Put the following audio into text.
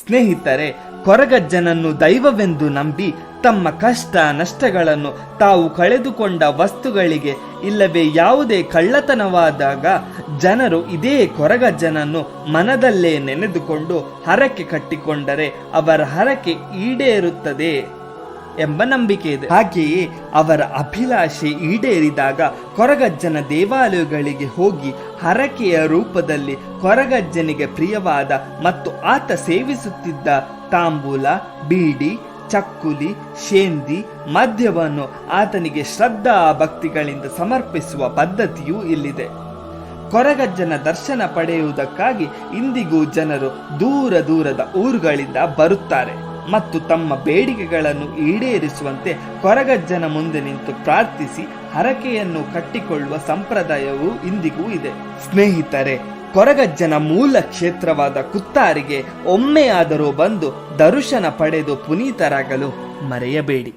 ಸ್ನೇಹಿತರೆ, ಕೊರಗಜ್ಜನನ್ನು ದೈವವೆಂದು ನಂಬಿ ತಮ್ಮ ಕಷ್ಟ ನಷ್ಟಗಳನ್ನು ತಾವು ಕಳೆದುಕೊಂಡ ವಸ್ತುಗಳಿಗೆ ಇಲ್ಲವೇ ಯಾವುದೇ ಕಳ್ಳತನವಾದಾಗ ಜನರು ಇದೇ ಕೊರಗಜ್ಜನನ್ನು ಮನದಲ್ಲೇ ನೆನೆದುಕೊಂಡು ಹರಕೆ ಕಟ್ಟಿಕೊಂಡರೆ ಅವರ ಹರಕೆ ಈಡೇರುತ್ತದೆ. ಎಂಬ ನಂಬಿಕೆ ಇದೆ. ಹಾಗೆಯೇ ಅವರ ಅಭಿಲಾಷೆ ಈಡೇರಿದಾಗ ಕೊರಗಜ್ಜನ ದೇವಾಲಯಗಳಿಗೆ ಹೋಗಿ ಹರಕೆಯ ರೂಪದಲ್ಲಿ ಕೊರಗಜ್ಜನಿಗೆ ಪ್ರಿಯವಾದ ಮತ್ತು ಆತ ಸೇವಿಸುತ್ತಿದ್ದ ತಾಂಬೂಲ, ಬೀಡಿ, ಚಕ್ಕುಲಿ, ಶೇಂದಿ, ಮದ್ಯವನ್ನು ಆತನಿಗೆ ಶ್ರದ್ಧಾ ಭಕ್ತಿಗಳಿಂದ ಸಮರ್ಪಿಸುವ ಪದ್ಧತಿಯೂ ಇಲ್ಲಿದೆ. ಕೊರಗಜ್ಜನ ದರ್ಶನ ಪಡೆಯುವುದಕ್ಕಾಗಿ ಇಂದಿಗೂ ಜನರು ದೂರ ದೂರದ ಊರುಗಳಿಂದ ಬರುತ್ತಾರೆ. ಮತ್ತು ತಮ್ಮ ಬೇಡಿಕೆಗಳನ್ನು ಈಡೇರಿಸುವಂತೆ ಕೊರಗಜ್ಜನ ಮುಂದೆ ನಿಂತು ಪ್ರಾರ್ಥಿಸಿ ಹರಕೆಯನ್ನು ಕಟ್ಟಿಕೊಳ್ಳುವ ಸಂಪ್ರದಾಯವು ಇಂದಿಗೂ ಇದೆ. ಸ್ನೇಹಿತರೆ, ಕೊರಗಜ್ಜನ ಮೂಲ ಕ್ಷೇತ್ರವಾದ ಕುತ್ತಾರಿಗೆ ಒಮ್ಮೆಯಾದರೂ ಬಂದು ದರ್ಶನ ಪಡೆದು ಪುನೀತರಾಗಲು ಮರೆಯಬೇಡಿ.